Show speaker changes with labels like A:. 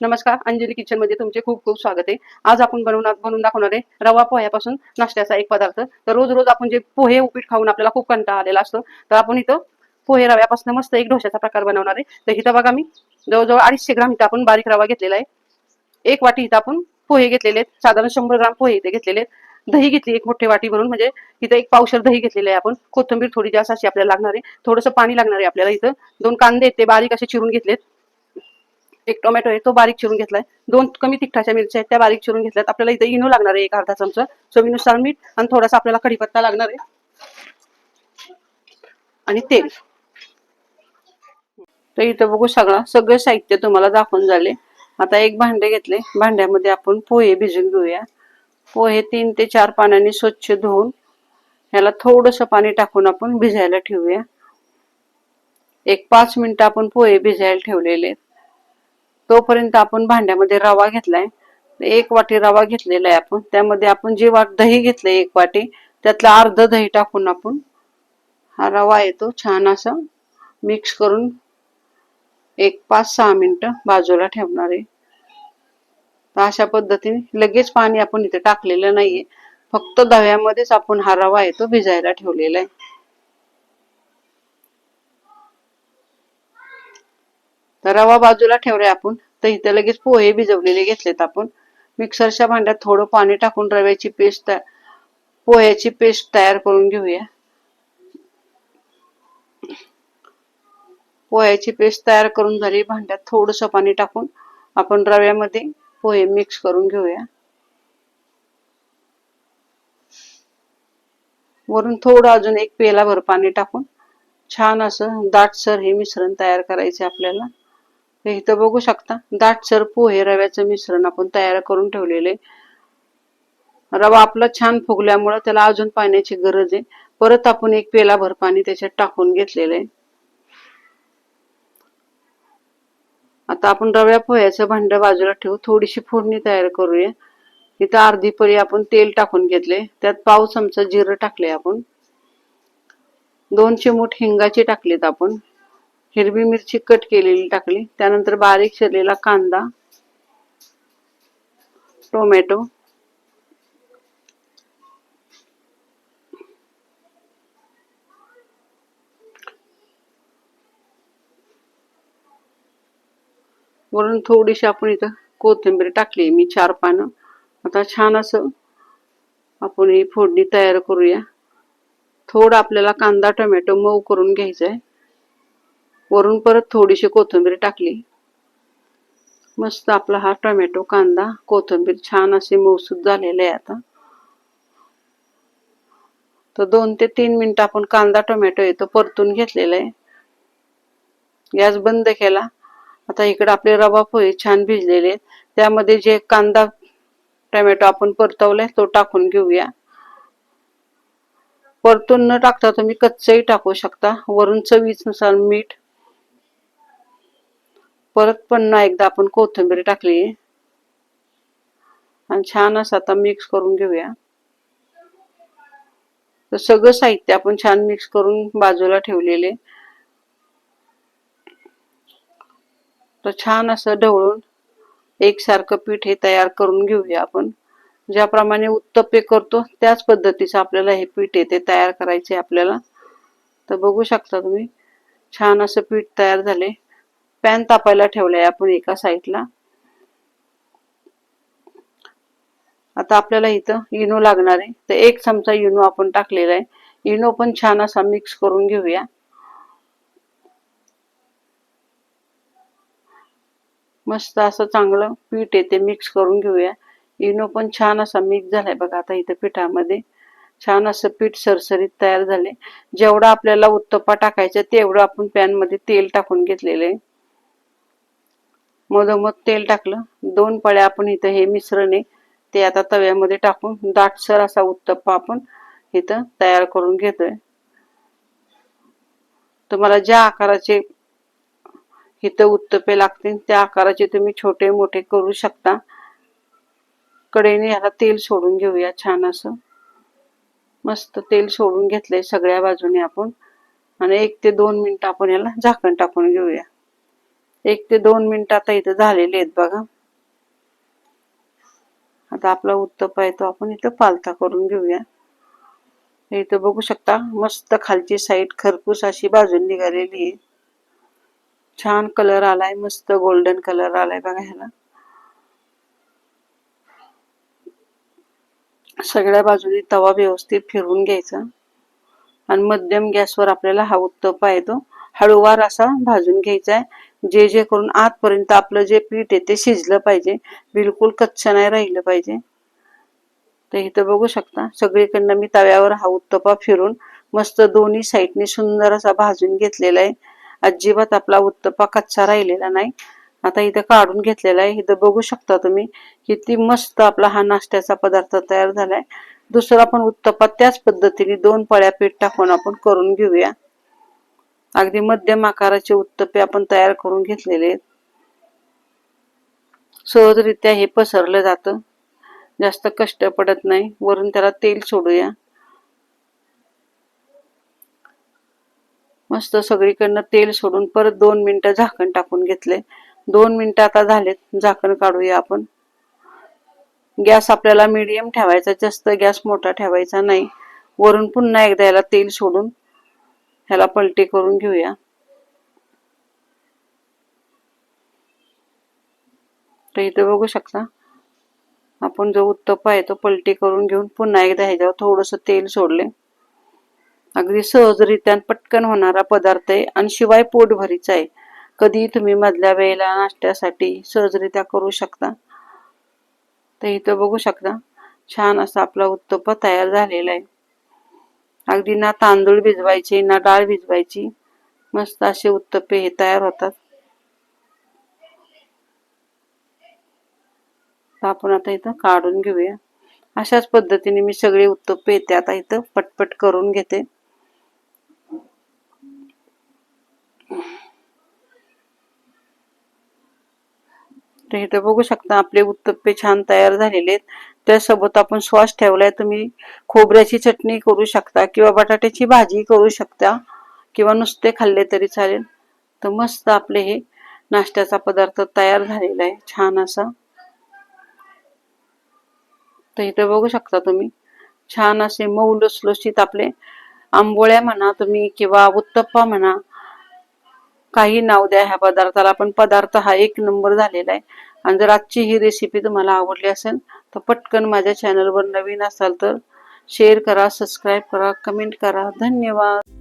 A: नमस्कार अंजली किचनमध्ये तुमचे खूप खूप स्वागत आहे. आज आपण बनवणार बनवून दाखवणार आहे रवा पोह्यापासून नाश्त्याचा एक पदार्थ. तर रोज रोज आपण जे पोहे उपीट खाऊन आपल्याला खूप कंटाळा आलेला असतो तर आपण इथं पोहे रव्यापासून मस्त एक डोश्याचा प्रकार बनवणार आहे. तर इथं बघा मी जवळजवळ अडीचशे ग्राम इथं आपण बारीक रवा घेतलेला आहे. एक वाटी इथं आपण पोहे घेतलेले आहेत. साधारण शंभर ग्राम पोहे इथे घेतलेले आहेत. दही घेतली एक मोठी वाटी म्हणून म्हणजे इथं एक पावशर दही घेतलेले आहे आपण. कोथिंबीर थोडी जास्त अशी आपल्याला लागणार आहे. थोडंसं पाणी लागणार आहे आपल्याला इथं. दोन कांदे ते बारीक असे चिरून घेतलेत. एक टोमॅटो आहे तो बारीक चिरून घेतलाय. दोन कमी तिखटाच्या मिरच्या आहेत त्या बारीक चिरून घेतल्यात. आपल्याला इथे इनो लागणार आहे एक अर्धा चमचा. चवीनुसार मीठ आणि थोडासा आपल्याला कढीपत्ता लागणार आहे. आणि तेल. तर इथं बघू सगळं. सगळं साहित्य तुम्हाला दाखवून झाले. आता एक भांडे घेतले. भांड्यामध्ये आपण पोहे भिजून घेऊया. पोहे तीन ते चार पाण्याने स्वच्छ धुवून ह्याला थोडस पाणी टाकून आपण भिजायला ठेवूया. एक पाच मिनिटं आपण पोहे भिजायला ठेवलेले आहेत. तोपर्यंत आपण भांड्यामध्ये रवा घेतलाय. एक वाटी रवा घेतलेला आहे आपण. त्यामध्ये आपण जे वाट दही घेतलंय एक वाटी त्यातलं अर्ध दही टाकून आपण हा रवा येतो छान असा मिक्स करून एक पाच सहा मिनिटं बाजूला ठेवणार आहे. तर अशा पद्धतीने लगेच पाणी आपण इथे टाकलेलं नाहीये. फक्त दह्यामध्येच आपण हा रवा येतो भिजायला ठेवलेला आहे. तर रवा बाजूला ठेवलाय आपण. तर इथे लगेच पोहे भिजवलेले घेतलेत आपण. मिक्सरच्या भांड्यात थोडं पाणी टाकून रव्याची पेस्ट पोह्याची पेस्ट तयार करून घेऊया. पोह्याची पेस्ट तयार करून झाली. भांड्यात थोडस पाणी टाकून आपण रव्यामध्ये पोहे मिक्स करून घेऊया. वरून थोडं अजून एक पेलाभर पाणी टाकून छान असं दाटसर हे मिश्रण तयार करायचे आपल्याला. हे इथं बघू शकता. दाटसर पोहे रव्याचं मिश्रण आपण तयार करून ठेवलेले. रवा आपला छान फुगल्यामुळं त्याला अजून पाण्याची गरज आहे. परत आपण एक पेलाभर पाणी त्याच्यात टाकून घेतलेलं. आहे आता आपण रव्या पोह्याचं भांड बाजूला ठेवू. थोडीशी फोडणी तयार करूया. इथं अर्धी पळी आपण तेल टाकून घेतले. त्यात पाव चमचा जिरं टाकले आपण. दोन चिमूट हिंगाची टाकलीत आपण. हिरवी मिरची कट केलेली टाकली. त्यानंतर बारीक चिरलेला कांदा टोमॅटो वरून थोडीशी आपण इथं कोथिंबीर टाकली मी चार पानं. आता छान असं आपण ही फोडणी तयार करूया. थोडं आपल्याला कांदा टोमॅटो मऊ करून घ्यायचा आहे वरून परत थोडीशी कोथिंबीर टाकली. मस्त आपला हा टोमॅटो कांदा कोथिंबीर छान असे मौसूद झालेले आहे आता. तर दोन ते तीन मिनिट आपण कांदा टोमॅटो येतो परतून घेतलेला आहे. गॅस बंद केला. आता इकडे आपले रवा पोहे छान भिजलेले आहेत. त्यामध्ये जे कांदा टोमॅटो आपण परतवलाय तो टाकून घेऊया. परतून न टाकता तुम्ही कच्चही टाकू शकता. वरून चवीनुसार मीठ परत पुन्हा एकदा आपण कोथिंबीर टाकली. आणि छान असं आता मिक्स करून घेऊया. तर सगळं साहित्य आपण छान मिक्स करून बाजूला ठेवलेले. तर छान असं ढवळून एकसारखं पीठ हे तयार करून घेऊया आपण. ज्याप्रमाणे उत्तप्पे करतो त्याच पद्धतीचं आपल्याला हे पीठ आहे ते तयार करायचे आपल्याला. तर बघू शकता तुम्ही छान असं पीठ तयार झाले पॅन तापायला ठेवलाय आपण एका साईडला. आता आपल्याला इथं इनो लागणार आहे. तर एक चमचा इनो आपण टाकलेला आहे. इनो पण छान असा मिक्स करून घेऊया. मस्त असं चांगलं पीठ येते मिक्स करून घेऊया. इनो पण छान असा मिक्स झालाय बघा आता इथं पिठामध्ये. छान असं पीठ सरसरीत तयार झाले जेवढा आपल्याला उत्तप्पा टाकायचा तेवढं आपण पॅनमध्ये तेल टाकून घेतलेलं आहे. मधोमध तेल टाकलं. दोन पळ्या आपण इथं हे मिश्रण आहे ते आता तव्यामध्ये टाकून दाटसर असा उत्तप्पा आपण इथं तयार करून घेतोय. तुम्हाला ज्या आकाराचे इथं उत्तपे लागतील त्या आकाराचे तुम्ही छोटे मोठे करू शकता. कडेने याला तेल सोडून घेऊया छान असं. मस्त तेल सोडून घेतलंय सगळ्या बाजूने आपण. आणि एक ते दोन मिनिट आपण याला झाकण टाकून घेऊया. एक ते दोन मिनिट आता इथं झालेले आहेत बघा. आता आपला उत्तप आहे तो आपण इथं पालथा करून घेऊया. इथं बघू शकता मस्त खालची साईड खरपूस अशी बाजून निघालेली आहे. छान कलर आलाय मस्त गोल्डन कलर आलाय बघा ह्याला. सगळ्या बाजूनी तवा व्यवस्थित फिरवून घ्यायचा. आणि मध्यम गॅसवर आपल्याला हा उत्तप आहे तो. हळूवार असा भाजून घ्यायचा आहे. जे जे करून आतपर्यंत आपलं जे पीठ आहे ते शिजलं पाहिजे. बिलकुल कच्च नाही राहिलं पाहिजे. तर इथं बघू शकता सगळीकडनं मी तव्यावर हा उत्तपा फिरून मस्त दोन्ही साईडने सुंदर असा भाजून घेतलेला आहे. अजिबात आपला उत्तपा कच्चा राहिलेला नाही. आता इथं काढून घेतलेला आहे. इथं बघू शकता तुम्ही किती मस्त आपला हा नाश्त्याचा पदार्थ तयार झालाय. दुसरा आपण उत्तपा त्याच पद्धतीने दोन पळ्या पीठ टाकून आपण करून घेऊया. अगदी मध्यम आकाराचे उत्तपे आपण तयार करून घेतलेले आहेत. सहजरित्या हे पसरलं जातं. जास्त कष्ट पडत नाही. वरून त्याला तेल सोडूया. मस्त सगळीकडनं तेल सोडून परत दोन मिनिटं झाकण टाकून घेतले. दोन मिनिटं आता झालेत. झाकण काढूया आपण. गॅस आपल्याला मीडियम ठेवायचा जास्त गॅस मोठा ठेवायचा नाही. वरून पुन्हा एकदा याला तेल सोडून ह्याला पलटी करून घेऊया. तर इथे बघू शकता आपण जो उत्तप्पा आहे तो पलटी करून घेऊन पुन्हा एकदा ह्याच्यावर थोडस तेल सोडले. अगदी सहजरित्या पटकन होणारा पदार्थ आहे आणि शिवाय पोट भरीचा आहे. कधी तुम्ही मधल्या वेळेला नाश्त्यासाठी सहजरित्या करू शकता. तर इथं बघू शकता छान असा आपला उत्तप्पा तयार झालेला आहे. अगदी ना तांदूळ भिजवायचे ना डाळ भिजवायची. मस्त असे उत्तप्पे हे तयार होतात. आपण आता इथं काढून घेऊया. अशाच पद्धतीने मी सगळे उत्तप्पे येते. आता इथं पटपट करून घेते. तर इथं बघू शकता आपले उत्तप्पे छान तयार झालेले आहेत. त्यासोबत आपण श्वास ठेवलाय तुम्ही खोबऱ्याची चटणी करू शकता किंवा बटाट्याची भाजी करू शकता किंवा नुसते खाल्ले तरी चालेल. तर मस्त आपले हे नाश्त्याचा पदार्थ तयार झालेला आहे छान असा. तर इथं बघू शकता तुम्ही छान असे मऊ लुसलुशीत आपले आंबोळ्या म्हणा तुम्ही किंवा उत्तप्पा म्हणा काही नाव द्या ह्या पदार्थाला. पण पदार्थ हा एक नंबर झालेला आहे. आणि जर आजची ही रेसिपी तुम्हाला आवडली असेल तर पटकन माझ्या चॅनलवर नवीन असाल तर शेअर करा सबस्क्राईब करा कमेंट करा. धन्यवाद.